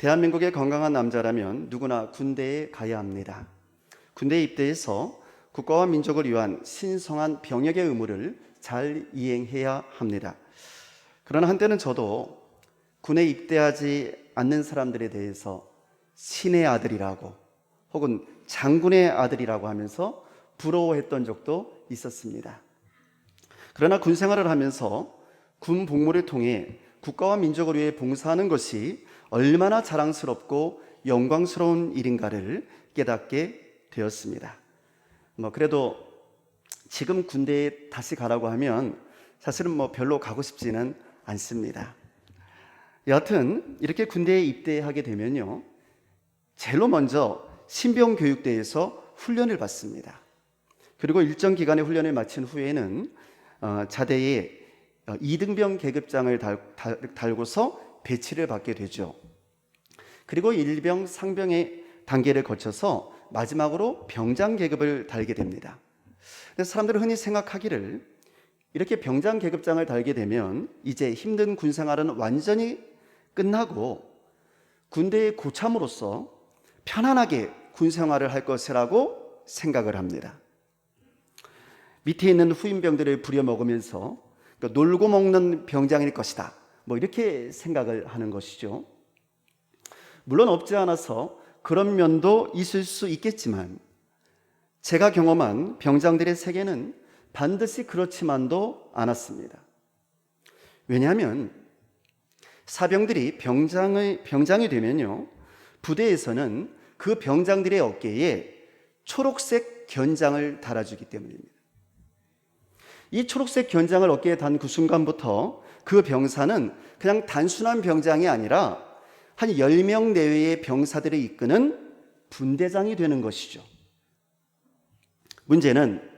대한민국의 건강한 남자라면 누구나 군대에 가야 합니다. 군대에 입대해서 국가와 민족을 위한 신성한 병역의 의무를 잘 이행해야 합니다. 그러나 한때는 저도 군에 입대하지 않는 사람들에 대해서 신의 아들이라고 혹은 장군의 아들이라고 하면서 부러워했던 적도 있었습니다. 그러나 군 생활을 하면서 군 복무를 통해 국가와 민족을 위해 봉사하는 것이 얼마나 자랑스럽고 영광스러운 일인가를 깨닫게 되었습니다. 뭐 그래도 지금 군대에 다시 가라고 하면 사실은 뭐 별로 가고 싶지는 않습니다. 여하튼 이렇게 군대에 입대하게 되면요. 제일로 먼저 신병 교육대에서 훈련을 받습니다. 그리고 일정 기간의 훈련을 마친 후에는 어, 자대에 어, 이등병 계급장을 달고서 배치를 받게 되죠. 그리고 일병, 상병의 단계를 거쳐서 마지막으로 병장 계급을 달게 됩니다. 그래서 사람들은 흔히 생각하기를 이렇게 병장 계급장을 달게 되면 이제 힘든 군 생활은 완전히 끝나고 군대의 고참으로서 편안하게 군 생활을 할 것이라고 생각을 합니다. 밑에 있는 후임병들을 부려먹으면서 그러니까 놀고 먹는 병장일 것이다. 뭐 이렇게 생각을 하는 것이죠. 물론 없지 않아서 그런 면도 있을 수 있겠지만 제가 경험한 병장들의 세계는 반드시 그렇지만도 않았습니다. 왜냐하면 사병들이 병장의 병장이 되면요 부대에서는 그 병장들의 어깨에 초록색 견장을 달아주기 때문입니다. 이 초록색 견장을 어깨에 단 그 순간부터 그 병사는 그냥 단순한 병장이 아니라 한 10명 내외의 병사들을 이끄는 분대장이 되는 것이죠. 문제는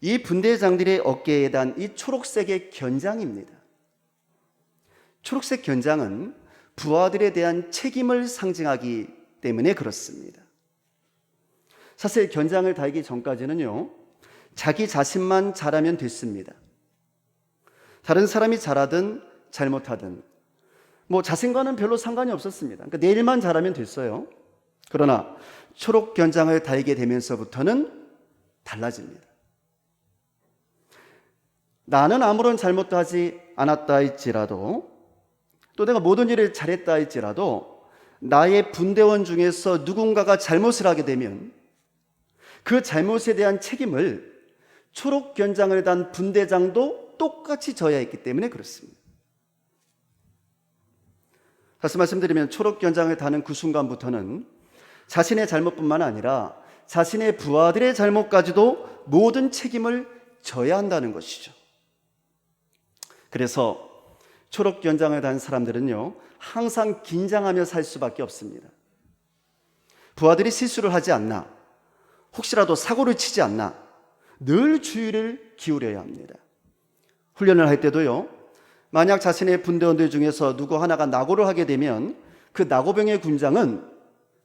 이 분대장들의 어깨에 단 이 초록색의 견장입니다. 초록색 견장은 부하들에 대한 책임을 상징하기 때문에 그렇습니다. 사실 견장을 달기 전까지는요, 자기 자신만 잘하면 됐습니다. 다른 사람이 잘하든 잘못하든 뭐 자신과는 별로 상관이 없었습니다. 그러니까 내일만 잘하면 됐어요. 그러나 초록 견장을 달게 되면서부터는 달라집니다. 나는 아무런 잘못도 하지 않았다 할지라도 또 내가 모든 일을 잘했다 할지라도 나의 분대원 중에서 누군가가 잘못을 하게 되면 그 잘못에 대한 책임을 초록 견장을 단 분대장도 똑같이 져야 했기 때문에 그렇습니다. 다시 말씀드리면 초록 견장을 다는 그 순간부터는 자신의 잘못뿐만 아니라 자신의 부하들의 잘못까지도 모든 책임을 져야 한다는 것이죠. 그래서 초록 견장을 단 사람들은요, 항상 긴장하며 살 수밖에 없습니다. 부하들이 실수를 하지 않나, 혹시라도 사고를 치지 않나, 늘 주의를 기울여야 합니다. 훈련을 할 때도요, 만약 자신의 분대원들 중에서 누구 하나가 낙오를 하게 되면 그 낙오병의 군장은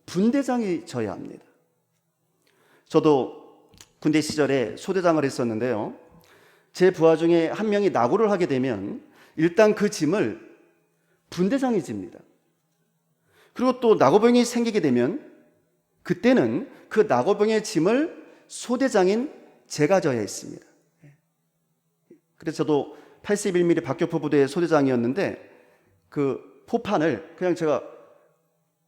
분대장이 져야 합니다. 저도 군대 시절에 소대장을 했었는데요. 제 부하 중에 한 명이 낙오를 하게 되면 일단 그 짐을 분대장이 집니다. 그리고 또 낙오병이 생기게 되면 그때는 그 낙오병의 짐을 소대장인 제가 져야 했습니다. 그래서 저도 81mm 박격포 부대의 소대장이었는데 그 포판을 그냥 제가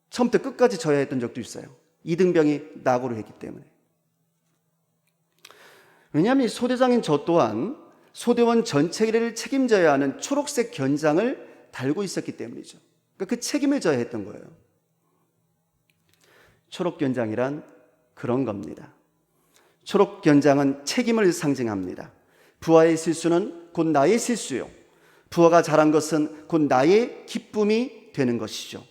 처음부터 끝까지 져야 했던 적도 있어요. 이등병이 낙오를 했기 때문에. 왜냐하면 소대장인 저 또한 소대원 전체를 책임져야 하는 초록색 견장을 달고 있었기 때문이죠. 그러니까 그 책임을 져야 했던 거예요. 초록 견장이란 그런 겁니다. 초록 견장은 책임을 상징합니다. 부하의 실수는 곧 나의 실수요. 부하가 잘한 것은 곧 나의 기쁨이 되는 것이죠.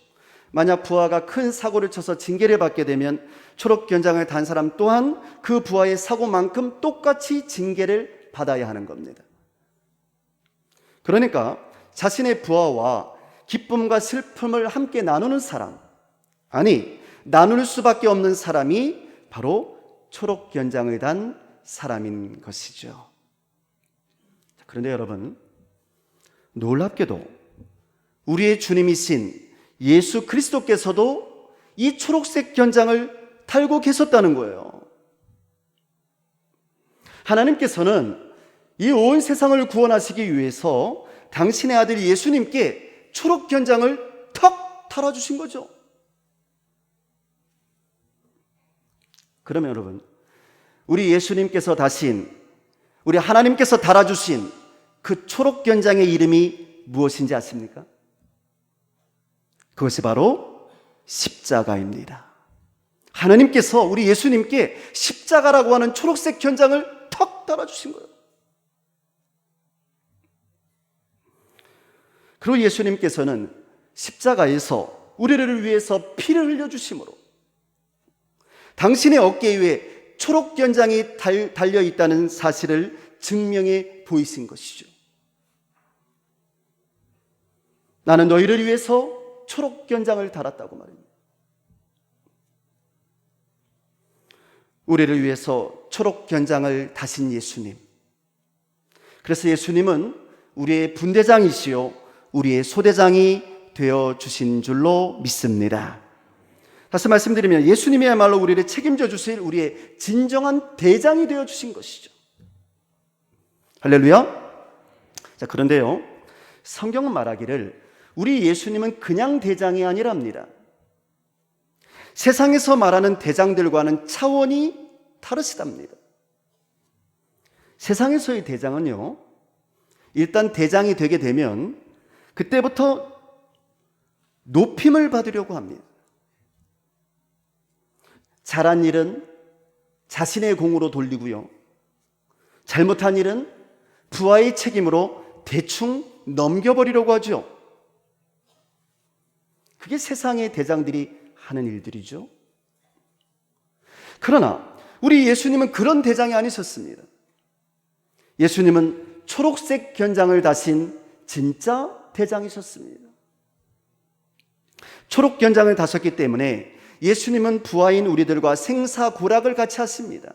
만약 부하가 큰 사고를 쳐서 징계를 받게 되면 초록 견장을 단 사람 또한 그 부하의 사고만큼 똑같이 징계를 받아야 하는 겁니다. 그러니까 자신의 부하와 기쁨과 슬픔을 함께 나누는 사람, 아니, 나눌 수밖에 없는 사람이 바로 초록 견장을 단 사람인 것이죠. 그런데 여러분, 놀랍게도 우리의 주님이신 예수 그리스도께서도 이 초록색 견장을 달고 계셨다는 거예요. 하나님께서는 이 온 세상을 구원하시기 위해서 당신의 아들 예수님께 초록 견장을 턱 달아주신 거죠. 그러면 여러분, 우리 예수님께서 다신, 우리 하나님께서 달아주신 그 초록 견장의 이름이 무엇인지 아십니까? 그것이 바로 십자가입니다. 하나님께서 우리 예수님께 십자가라고 하는 초록색 견장을 턱 달아주신 거예요. 그리고 예수님께서는 십자가에서 우리를 위해서 피를 흘려주심으로 당신의 어깨 위에 초록 견장이 달려 있다는 사실을 증명해 보이신 것이죠. 나는 너희를 위해서 초록 견장을 달았다고 말입니다. 우리를 위해서 초록 견장을 다신 예수님. 그래서 예수님은 우리의 분대장이시요, 우리의 소대장이 되어 주신 줄로 믿습니다. 다시 말씀드리면 예수님이야말로 우리를 책임져 주실 우리의 진정한 대장이 되어 주신 것이죠. 할렐루야. 자, 그런데요. 성경은 말하기를 우리 예수님은 그냥 대장이 아니랍니다. 세상에서 말하는 대장들과는 차원이 다르시답니다. 세상에서의 대장은요, 일단 대장이 되게 되면 그때부터 높임을 받으려고 합니다. 잘한 일은 자신의 공으로 돌리고요. 잘못한 일은 부하의 책임으로 대충 넘겨버리려고 하죠. 그게 세상의 대장들이 하는 일들이죠. 그러나 우리 예수님은 그런 대장이 아니셨습니다. 예수님은 초록색 견장을 다신 진짜 대장이셨습니다. 초록 견장을 다셨기 때문에 예수님은 부하인 우리들과 생사고락을 같이 하십니다.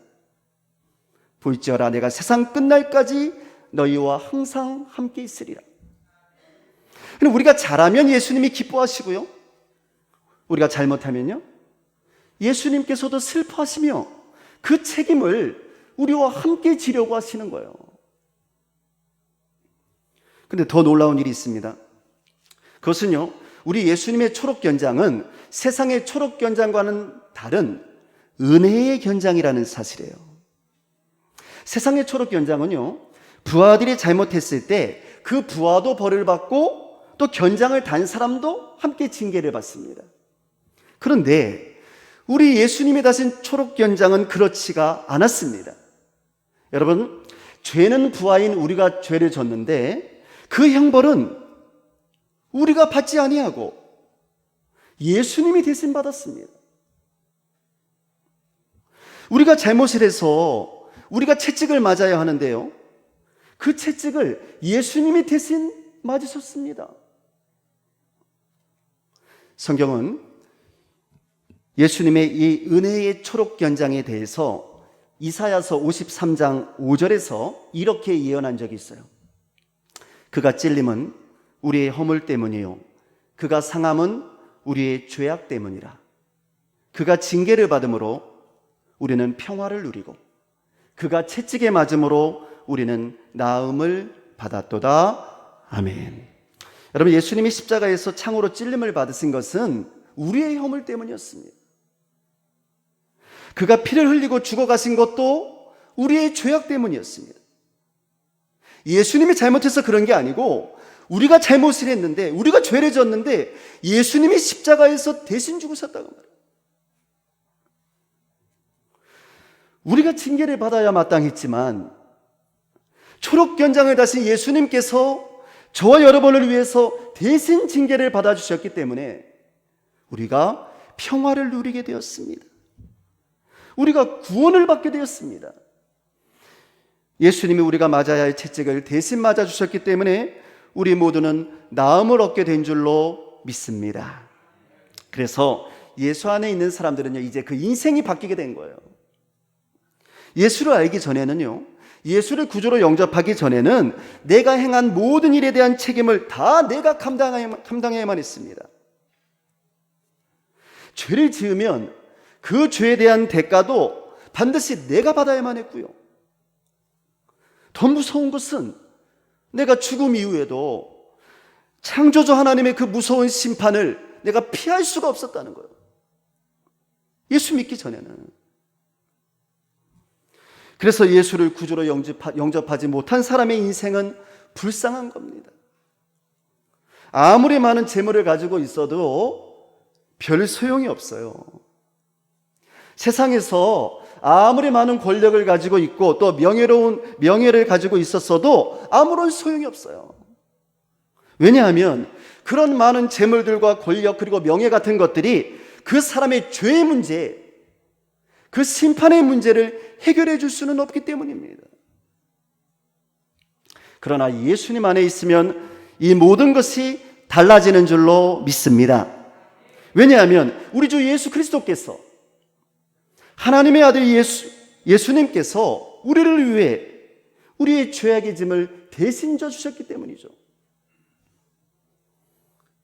볼지어라 내가 세상 끝날까지 너희와 항상 함께 있으리라. 우리가 잘하면 예수님이 기뻐하시고요. 우리가 잘못하면요. 예수님께서도 슬퍼하시며 그 책임을 우리와 함께 지려고 하시는 거예요. 근데 더 놀라운 일이 있습니다. 그것은요, 우리 예수님의 초록 견장은 세상의 초록 견장과는 다른 은혜의 견장이라는 사실이에요. 세상의 초록 견장은요, 부하들이 잘못했을 때 그 부하도 벌을 받고 또 견장을 단 사람도 함께 징계를 받습니다. 그런데 우리 예수님이 다신 초록 견장은 그렇지가 않았습니다. 여러분, 죄는 부하인 우리가 죄를 졌는데 그 형벌은 우리가 받지 아니하고 예수님이 대신 받았습니다. 우리가 잘못을 해서 우리가 채찍을 맞아야 하는데요. 그 채찍을 예수님이 대신 맞으셨습니다. 성경은 예수님의 이 은혜의 초록 견장에 대해서 이사야서 53장 5절에서 이렇게 예언한 적이 있어요. 그가 찔림은 우리의 허물 때문이요. 그가 상함은 우리의 죄악 때문이라. 그가 징계를 받음으로 우리는 평화를 누리고 그가 채찍에 맞음으로 우리는 나음을 받았도다. 아멘. 여러분 예수님이 십자가에서 창으로 찔림을 받으신 것은 우리의 허물 때문이었습니다. 그가 피를 흘리고 죽어가신 것도 우리의 죄악 때문이었습니다. 예수님이 잘못해서 그런 게 아니고 우리가 잘못을 했는데 우리가 죄를 졌는데 예수님이 십자가에서 대신 죽으셨다고 말해요. 우리가 징계를 받아야 마땅했지만 초록 견장을 다신 예수님께서 저와 여러분을 위해서 대신 징계를 받아 주셨기 때문에 우리가 평화를 누리게 되었습니다. 우리가 구원을 받게 되었습니다. 예수님이 우리가 맞아야 할 채찍을 대신 맞아 주셨기 때문에 우리 모두는 나음을 얻게 된 줄로 믿습니다. 그래서 예수 안에 있는 사람들은요, 이제 그 인생이 바뀌게 된 거예요. 예수를 알기 전에는요, 예수를 구조로 영접하기 전에는 내가 행한 모든 일에 대한 책임을 다 내가 감당해야만, 했습니다. 죄를 지으면 그 죄에 대한 대가도 반드시 내가 받아야만 했고요. 더 무서운 것은 내가 죽음 이후에도 창조주 하나님의 그 무서운 심판을 내가 피할 수가 없었다는 거예요. 예수 믿기 전에는. 그래서 예수를 구주로 영접하지 못한 사람의 인생은 불쌍한 겁니다. 아무리 많은 재물을 가지고 있어도 별 소용이 없어요. 세상에서 아무리 많은 권력을 가지고 있고 또 명예로운 명예를 가지고 있었어도 아무런 소용이 없어요. 왜냐하면 그런 많은 재물들과 권력 그리고 명예 같은 것들이 그 사람의 죄의 문제, 그 심판의 문제를 해결해 줄 수는 없기 때문입니다. 그러나 예수님 안에 있으면 이 모든 것이 달라지는 줄로 믿습니다. 왜냐하면 우리 주 예수 그리스도께서 하나님의 아들 예수, 예수님께서 우리를 위해 우리의 죄악의 짐을 대신 져 주셨기 때문이죠.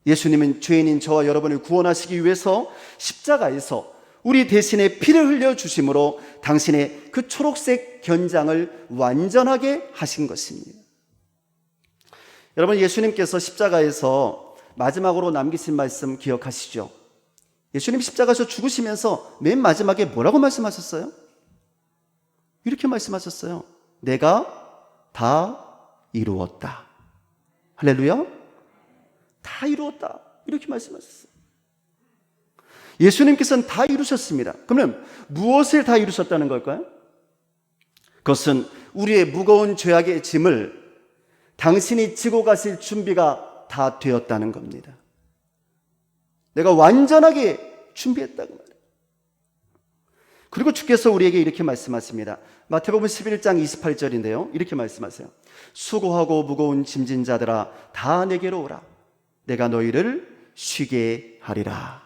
예수님은 죄인인 저와 여러분을 구원하시기 위해서 십자가에서 우리 대신에 피를 흘려 주심으로 당신의 그 초록색 견장을 완전하게 하신 것입니다. 여러분 예수님께서 십자가에서 마지막으로 남기신 말씀 기억하시죠? 예수님 십자가에서 죽으시면서 맨 마지막에 뭐라고 말씀하셨어요? 이렇게 말씀하셨어요. 내가 다 이루었다. 할렐루야. 다 이루었다. 이렇게 말씀하셨어요. 예수님께서는 다 이루셨습니다. 그러면 무엇을 다 이루셨다는 걸까요? 그것은 우리의 무거운 죄악의 짐을 당신이 지고 가실 준비가 다 되었다는 겁니다. 내가 완전하게 준비했다고 말해요. 그리고 주께서 우리에게 이렇게 말씀하십니다. 마태복음 11장 28절인데요. 이렇게 말씀하세요. 수고하고 무거운 짐진 자들아 다 내게로 오라. 내가 너희를 쉬게 하리라.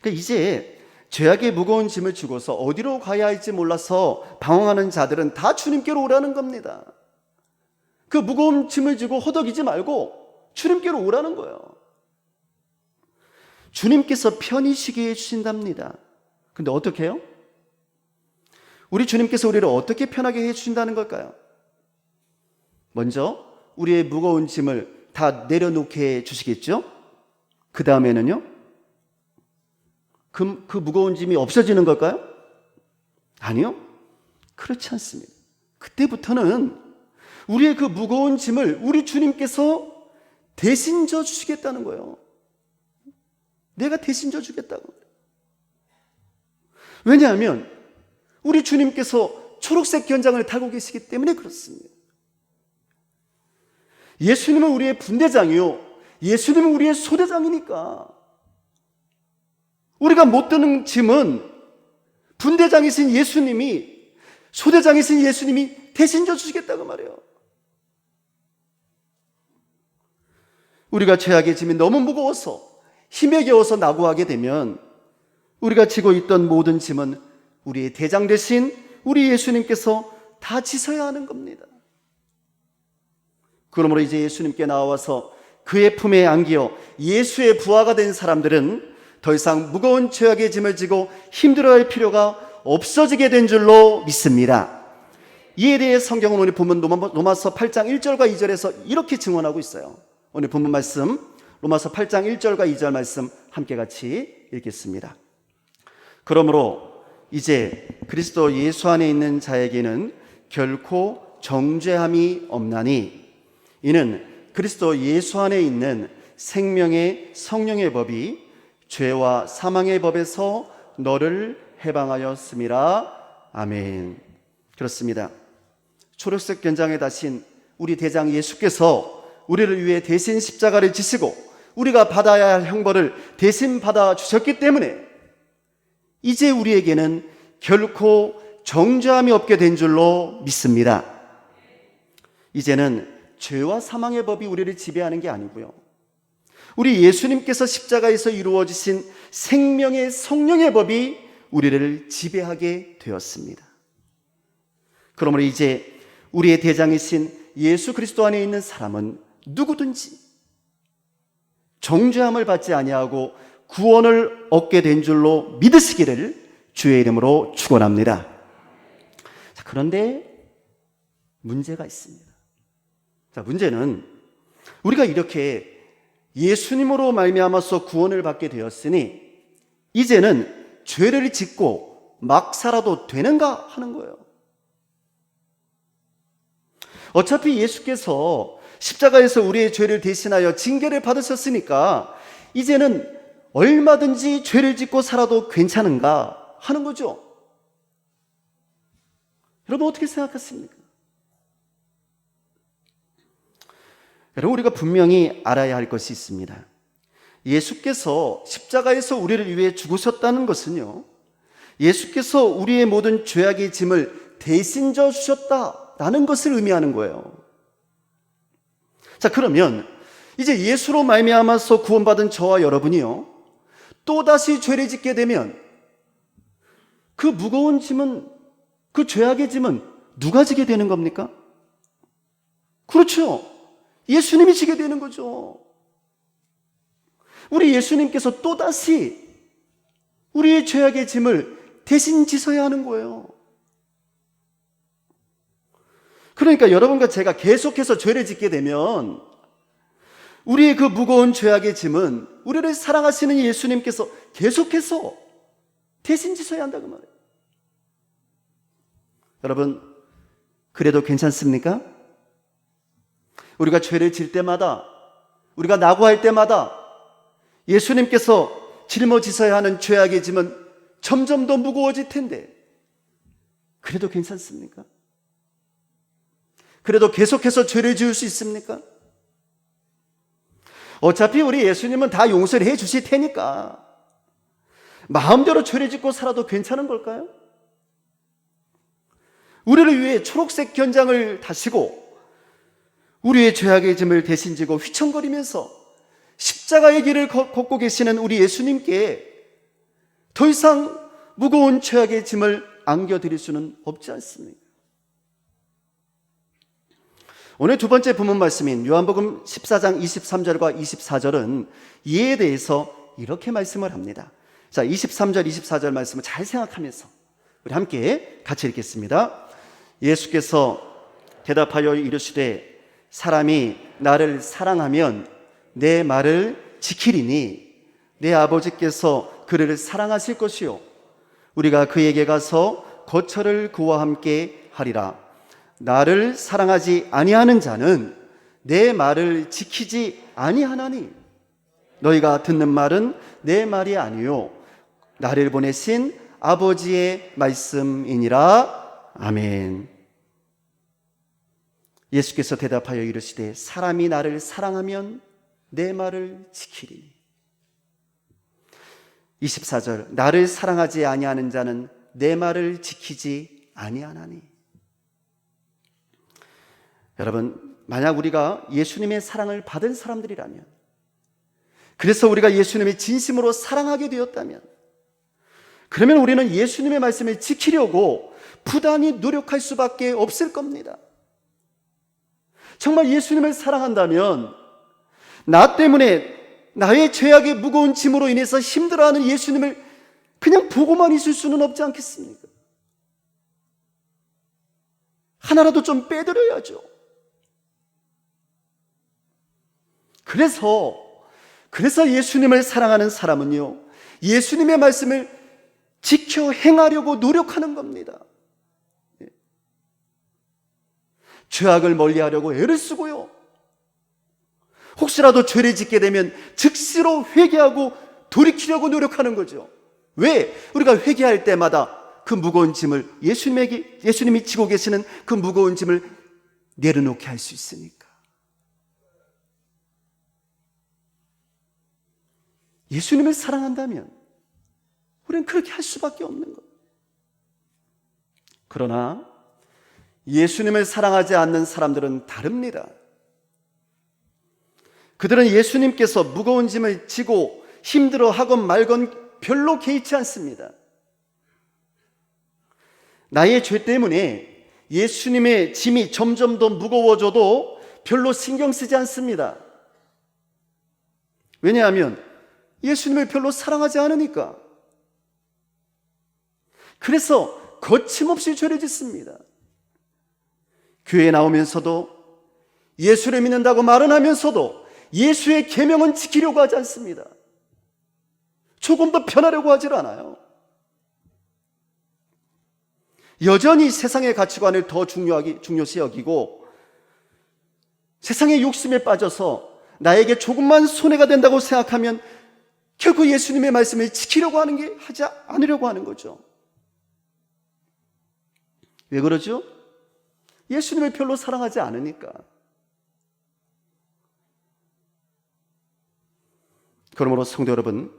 그러니까 이제 죄악의 무거운 짐을 주고서 어디로 가야 할지 몰라서 방황하는 자들은 다 주님께로 오라는 겁니다. 그 무거운 짐을 지고 허덕이지 말고 주님께로 오라는 거예요. 주님께서 편히 쉬게 해주신답니다. 근데 어떻게 해요? 우리 주님께서 우리를 어떻게 편하게 해주신다는 걸까요? 먼저 우리의 무거운 짐을 다 내려놓게 해주시겠죠? 그 다음에는요? 그, 그 무거운 짐이 없어지는 걸까요? 아니요. 그렇지 않습니다. 그때부터는 우리의 그 무거운 짐을 우리 주님께서 대신 져 주시겠다는 거예요. 내가 대신 져 주겠다고. 왜냐하면 우리 주님께서 초록색 견장을 타고 계시기 때문에 그렇습니다. 예수님은 우리의 분대장이요. 예수님은 우리의 소대장이니까. 우리가 못 드는 짐은 분대장이신 예수님이 소대장이신 예수님이 대신 져 주시겠다고 말해요. 우리가 죄악의 짐이 너무 무거워서 힘에 겨워서 낙오하게 되면 우리가 지고 있던 모든 짐은 우리의 대장 대신 우리 예수님께서 다 지서야 하는 겁니다. 그러므로 이제 예수님께 나와서 그의 품에 안기어 예수의 부하가 된 사람들은 더 이상 무거운 죄악의 짐을 지고 힘들어할 필요가 없어지게 된 줄로 믿습니다. 이에 대해 성경은 오늘 보면 로마서 8장 1절과 2절에서 이렇게 증언하고 있어요. 오늘 본문 말씀 로마서 8장 1절과 2절 말씀 함께 같이 읽겠습니다. 그러므로 이제 그리스도 예수 안에 있는 자에게는 결코 정죄함이 없나니 이는 그리스도 예수 안에 있는 생명의 성령의 법이 죄와 사망의 법에서 너를 해방하였음이라. 아멘. 그렇습니다. 초록색 견장에 다신 우리 대장 예수께서 우리를 위해 대신 십자가를 지시고 우리가 받아야 할 형벌을 대신 받아 주셨기 때문에 이제 우리에게는 결코 정죄함이 없게 된 줄로 믿습니다. 이제는 죄와 사망의 법이 우리를 지배하는 게 아니고요. 우리 예수님께서 십자가에서 이루어지신 생명의 성령의 법이 우리를 지배하게 되었습니다. 그러므로 이제 우리의 대장이신 예수 그리스도 안에 있는 사람은 누구든지 정죄함을 받지 아니하고 구원을 얻게 된 줄로 믿으시기를 주의 이름으로 축원합니다. 자, 그런데 문제가 있습니다. 자, 문제는 우리가 이렇게 예수님으로 말미암아서 구원을 받게 되었으니 이제는 죄를 짓고 막 살아도 되는가 하는 거예요. 어차피 예수께서 십자가에서 우리의 죄를 대신하여 징계를 받으셨으니까 이제는 얼마든지 죄를 짓고 살아도 괜찮은가 하는 거죠. 여러분 어떻게 생각하십니까? 여러분 우리가 분명히 알아야 할 것이 있습니다. 예수께서 십자가에서 우리를 위해 죽으셨다는 것은요. 예수께서 우리의 모든 죄악의 짐을 대신 져 주셨다라는 것을 의미하는 거예요. 자, 그러면 이제 예수로 말미암아서 구원받은 저와 여러분이요. 또다시 죄를 짓게 되면 그 무거운 짐은 그 죄악의 짐은 누가 지게 되는 겁니까? 그렇죠. 예수님이 지게 되는 거죠. 우리 예수님께서 또다시 우리의 죄악의 짐을 대신 지셔야 하는 거예요. 그러니까 여러분과 제가 계속해서 죄를 짓게 되면 우리의 그 무거운 죄악의 짐은 우리를 사랑하시는 예수님께서 계속해서 대신 지셔야 한다고 그 말해요. 여러분, 그래도 괜찮습니까? 우리가 죄를 질 때마다, 우리가 낙오할 때마다 예수님께서 짊어지셔야 하는 죄악의 짐은 점점 더 무거워질 텐데, 그래도 괜찮습니까? 그래도 계속해서 죄를 지을 수 있습니까? 어차피 우리 예수님은 다 용서를 해 주실 테니까, 마음대로 죄를 짓고 살아도 괜찮은 걸까요? 우리를 위해 초록색 견장을 다시고 우리의 죄악의 짐을 대신 지고 휘청거리면서 십자가의 길을 걷고 계시는 우리 예수님께 더 이상 무거운 죄악의 짐을 안겨드릴 수는 없지 않습니까? 오늘 두 번째 부문 말씀인 요한복음 14장 23절과 24절은 이에 대해서 이렇게 말씀을 합니다. 자, 23절, 24절 말씀을 잘 생각하면서 우리 함께 같이 읽겠습니다. 예수께서 대답하여 이르시되 사람이 나를 사랑하면 내 말을 지키리니 내 아버지께서 그를 사랑하실 것이요 우리가 그에게 가서 거처를 그와 함께 하리라 나를 사랑하지 아니하는 자는 내 말을 지키지 아니하나니 너희가 듣는 말은 내 말이 아니요 나를 보내신 아버지의 말씀이니라 아멘. 예수께서 대답하여 이르시되 사람이 나를 사랑하면 내 말을 지키리. 24절 나를 사랑하지 아니하는 자는 내 말을 지키지 아니하나니. 여러분, 만약 우리가 예수님의 사랑을 받은 사람들이라면 그래서 우리가 예수님의 진심으로 사랑하게 되었다면 그러면 우리는 예수님의 말씀을 지키려고 부단히 노력할 수밖에 없을 겁니다. 정말 예수님을 사랑한다면 나 때문에 나의 죄악의 무거운 짐으로 인해서 힘들어하는 예수님을 그냥 보고만 있을 수는 없지 않겠습니까? 하나라도 좀 빼드려야죠. 그래서, 그래서 예수님을 사랑하는 사람은요, 예수님의 말씀을 지켜 행하려고 노력하는 겁니다. 죄악을 멀리 하려고 애를 쓰고요. 혹시라도 죄를 짓게 되면 즉시로 회개하고 돌이키려고 노력하는 거죠. 왜? 우리가 회개할 때마다 그 무거운 짐을 예수님에게, 예수님이 지고 계시는 그 무거운 짐을 내려놓게 할 수 있으니까. 예수님을 사랑한다면 우리는 그렇게 할 수밖에 없는 거예요. 그러나 예수님을 사랑하지 않는 사람들은 다릅니다. 그들은 예수님께서 무거운 짐을 지고 힘들어 하건 말건 별로 개의치 않습니다. 나의 죄 때문에 예수님의 짐이 점점 더 무거워져도 별로 신경 쓰지 않습니다. 왜냐하면 예수님을 별로 사랑하지 않으니까. 그래서 거침없이 죄를 짓습니다. 교회에 나오면서도 예수를 믿는다고 말은 하면서도 예수의 계명은 지키려고 하지 않습니다. 조금 더 편하려고 하질 않아요. 여전히 세상의 가치관을 더 중요하게, 중요시 여기고 세상의 욕심에 빠져서 나에게 조금만 손해가 된다고 생각하면 결국 예수님의 말씀을 지키려고 하는 게 하지 않으려고 하는 거죠. 왜 그러죠? 예수님을 별로 사랑하지 않으니까. 그러므로 성도 여러분,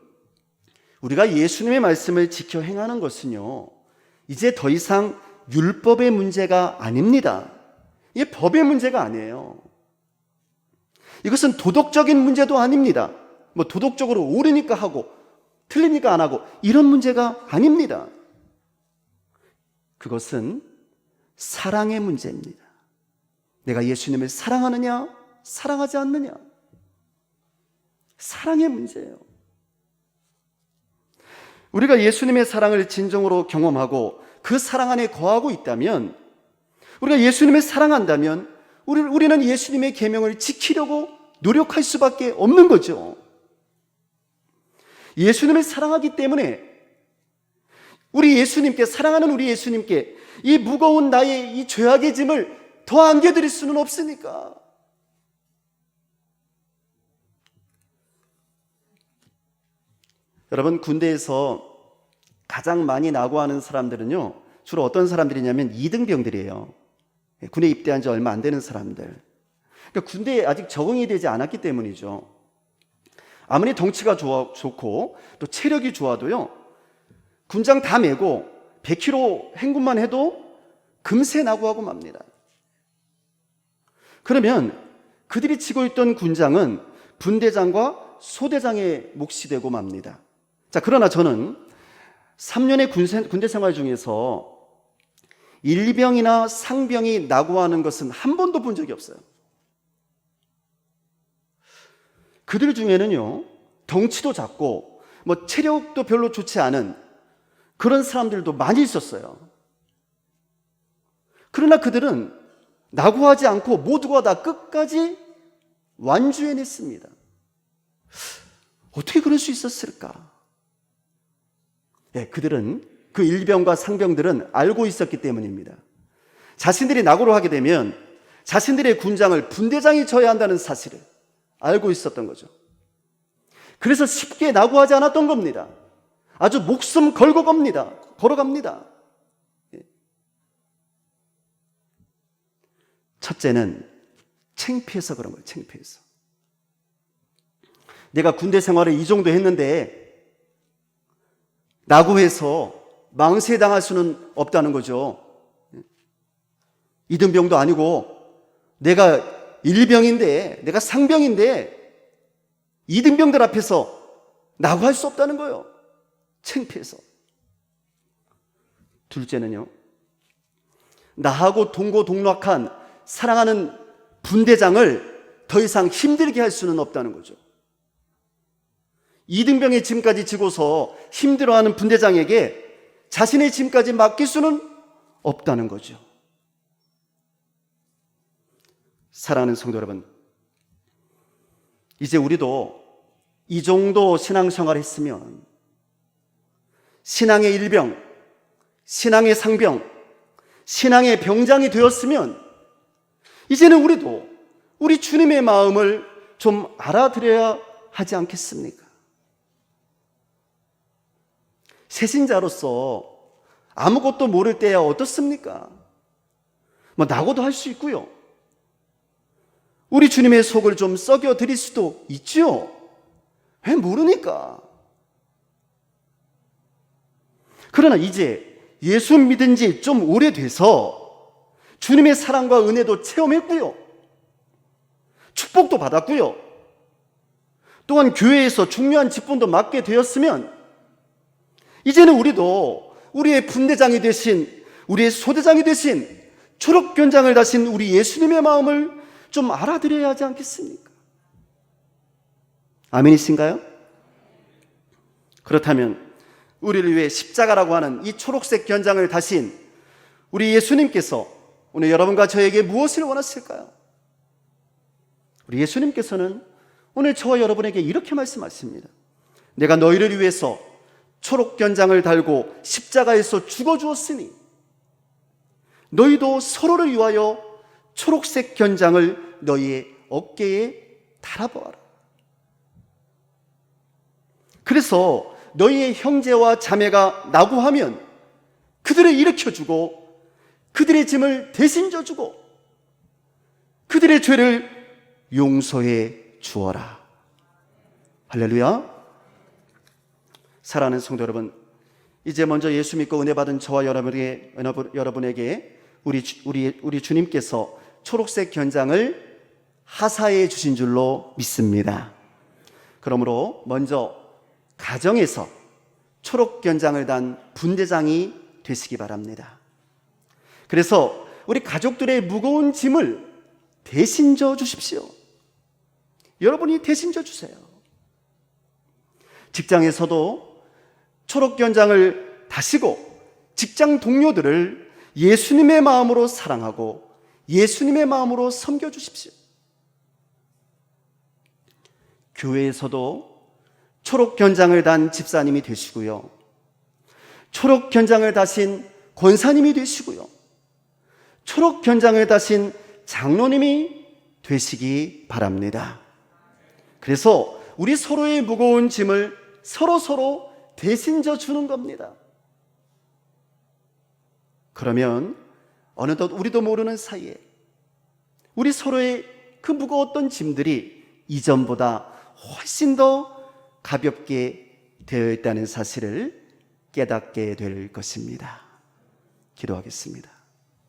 우리가 예수님의 말씀을 지켜 행하는 것은요, 이제 더 이상 율법의 문제가 아닙니다. 이게 법의 문제가 아니에요. 이것은 도덕적인 문제도 아닙니다. 뭐 도덕적으로 옳으니까 하고 틀리니까 안 하고 이런 문제가 아닙니다. 그것은 사랑의 문제입니다. 내가 예수님을 사랑하느냐, 사랑하지 않느냐. 사랑의 문제예요. 우리가 예수님의 사랑을 진정으로 경험하고 그 사랑 안에 거하고 있다면 우리가 예수님을 사랑한다면 우리, 우리는 예수님의 계명을 지키려고 노력할 수밖에 없는 거죠. 예수님을 사랑하기 때문에 우리 예수님께 사랑하는 우리 예수님께 이 무거운 나의 이 죄악의 짐을 더 안겨드릴 수는 없으니까. 여러분 군대에서 가장 많이 낙오하는 사람들은요 주로 어떤 사람들이냐면 이등병들이에요. 군에 입대한 지 얼마 안 되는 사람들. 그러니까 군대에 아직 적응이 되지 않았기 때문이죠. 아무리 덩치가 좋아, 좋고 또 체력이 좋아도요 군장 다 메고 100km 행군만 해도 금세 낙오하고 맙니다. 그러면 그들이 치고 있던 군장은 분대장과 소대장의 몫이 되고 맙니다. 자, 그러나 저는 3년의 군대 생활 중에서 일병이나 상병이 낙오하는 것은 한 번도 본 적이 없어요. 그들 중에는요, 덩치도 작고, 뭐 체력도 별로 좋지 않은 그런 사람들도 많이 있었어요. 그러나 그들은 낙오하지 않고 모두가 다 끝까지 완주해냈습니다. 어떻게 그럴 수 있었을까? 예, 그들은 그 일병과 상병들은 알고 있었기 때문입니다. 자신들이 낙오를 하게 되면 자신들의 군장을 분대장이 져야 한다는 사실을 알고 있었던 거죠. 그래서 쉽게 낙오하지 않았던 겁니다. 아주 목숨 걸고 갑니다. 걸어갑니다. 예. 첫째는 창피해서 그런 거예요. 창피해서. 내가 군대 생활을 이 정도 했는데 낙오해서 망세당할 수는 없다는 거죠. 이등병도 아니고 내가 일병인데 내가 상병인데 이등병들 앞에서 낙오할 수 없다는 거예요. 창피해서. 둘째는요. 나하고 동고동락한 사랑하는 분대장을 더 이상 힘들게 할 수는 없다는 거죠. 이등병의 짐까지 지고서 힘들어하는 분대장에게 자신의 짐까지 맡길 수는 없다는 거죠. 사랑하는 성도 여러분, 이제 우리도 이 정도 신앙생활 했으면 신앙의 일병, 신앙의 상병, 신앙의 병장이 되었으면 이제는 우리도 우리 주님의 마음을 좀 알아들여야 하지 않겠습니까? 새신자로서 아무것도 모를 때야 어떻습니까? 뭐 나고도 할 수 있고요. 우리 주님의 속을 좀 썩여 드릴 수도 있죠. 왜 모르니까? 그러나 이제 예수 믿은 지 좀 오래돼서 주님의 사랑과 은혜도 체험했고요. 축복도 받았고요. 또한 교회에서 중요한 직분도 맡게 되었으면 이제는 우리도 우리의 분대장이 되신 우리의 소대장이 되신 초록견장을 다신 우리 예수님의 마음을 좀 알아들여야 하지 않겠습니까? 아멘이신가요? 그렇다면 우리를 위해 십자가라고 하는 이 초록색 견장을 다신 우리 예수님께서 오늘 여러분과 저에게 무엇을 원하실까요? 우리 예수님께서는 오늘 저와 여러분에게 이렇게 말씀하십니다. 내가 너희를 위해서 초록 견장을 달고 십자가에서 죽어 주었으니 너희도 서로를 위하여 초록색 견장을 너희의 어깨에 달아보아라. 그래서 너희의 형제와 자매가 나고하면 그들을 일으켜주고 그들의 짐을 대신 져주고 그들의 죄를 용서해 주어라. 할렐루야. 사랑하는 성도 여러분, 이제 먼저 예수 믿고 은혜 받은 저와 여러분에게, 여러분에게 우리, 주- 우리, 우리 주님께서 초록색 견장을 하사해 주신 줄로 믿습니다. 그러므로 먼저 가정에서 초록 견장을 단 분대장이 되시기 바랍니다. 그래서 우리 가족들의 무거운 짐을 대신 져 주십시오. 여러분이 대신 져 주세요. 직장에서도 초록 견장을 다시고 직장 동료들을 예수님의 마음으로 사랑하고 예수님의 마음으로 섬겨 주십시오. 교회에서도 초록 견장을 단 집사님이 되시고요. 초록 견장을 다신 권사님이 되시고요. 초록 견장을 다신 장로님이 되시기 바랍니다. 그래서 우리 서로의 무거운 짐을 서로 서로 대신 져 주는 겁니다. 그러면 어느덧 우리도 모르는 사이에 우리 서로의 그 무거웠던 짐들이 이전보다 훨씬 더 가볍게 되어 있다는 사실을 깨닫게 될 것입니다. 기도하겠습니다.